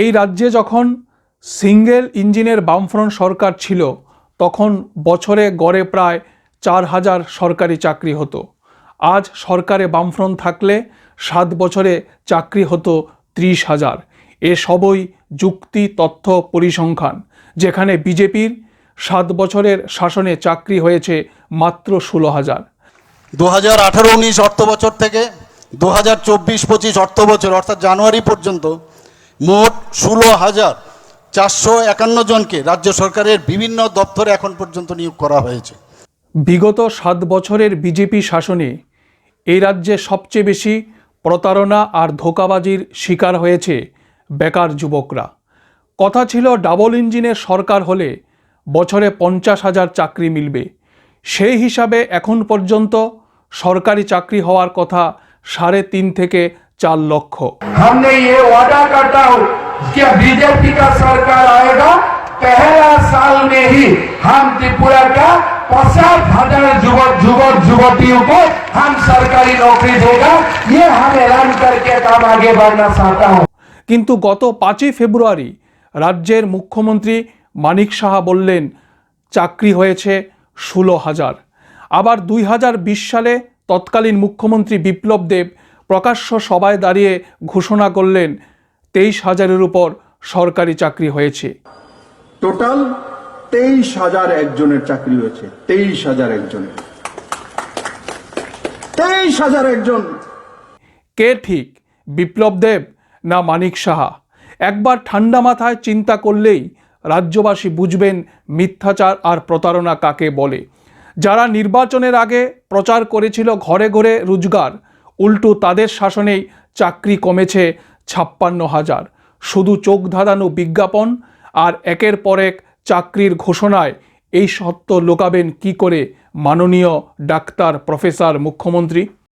এই রাজ্যে যখন সিঙ্গেল ইঞ্জিনের বামফ্রন্ট সরকার ছিল, তখন বছরে গড়ে প্রায় চার হাজার সরকারি চাকরি হতো। আজ সরকারে বামফ্রন্ট থাকলে সাত বছরে চাকরি হতো ত্রিশ হাজার। এ সবই যুক্তি, তথ্য, পরিসংখ্যান, যেখানে বিজেপির সাত বছরের শাসনে চাকরি হয়েছে মাত্র ষোলো হাজার। দু হাজার আঠারো, উনিশ অর্থ বছর থেকে দু হাজার চব্বিশ, পঁচিশ অর্থ বছর অর্থাৎ জানুয়ারি পর্যন্ত মোট ষোলো হাজার চারশো একান্ন জনকে রাজ্য সরকারের বিভিন্ন দপ্তরে এখন পর্যন্ত নিয়োগ করা হয়েছে। বিগত সাত বছরের বিজেপি শাসনে এই রাজ্যে সবচেয়ে বেশি প্রতারণা আর ধোকাবাজির শিকার হয়েছে বেকার যুবকরা। কথা ছিল ডাবল ইঞ্জিনের সরকার হলে বছরে পঞ্চাশ হাজার চাকরি মিলবে। সেই হিসাবে এখন পর্যন্ত সরকারি চাকরি হওয়ার কথা সাড়ে তিন থেকে চার লক্ষ हमने ये वादा करता हूं कि बीजेपी का सरकार आएगा पहला साल में ही हम त्रिपुरा का पचास हजार युवक युवक युवतियों को हम सरकारी नौकरी देगा ये हम ऐलान करके काम आगे बढ़ना चाहता हूं কিন্তু গত পাঁচই ফেব্রুয়ারি রাজ্যের মুখ্যমন্ত্রী মানিক সাহা বললেন চাকরি হয়েছে ষোলো হাজার আবার দুই হাজার বিশ সালে তৎকালীন মুখ্যমন্ত্রী বিপ্লব দেব প্রকাশ্য সভায় দাঁড়িয়ে ঘোষণা করলেন তেইশ হাজারের উপর সরকারি চাকরি হয়েছে। টোটাল তেইশ হাজার একজনের চাকরি হয়েছে তেইশ হাজার একজনের। তেইশ হাজার একজন। কে ঠিক বিপ্লব দেব না মানিক সাহা? একবার ঠান্ডা মাথায় চিন্তা করলেই রাজ্যবাসী বুঝবেন মিথ্যাচার আর প্রতারণা কাকে বলে। যারা নির্বাচনের আগে প্রচার করেছিল ঘরে ঘরে রোজগার উল্টো তাদের শাসনেই চাকরি কমেছে ছাপ্পান্ন হাজার। শুধু চোখ ধাঁধানো বিজ্ঞাপন আর একের পর এক চাকরির ঘোষণায় এই সত্য লোকাবেন কি করে মাননীয় ডাক্তার প্রফেসর মুখ্যমন্ত্রী?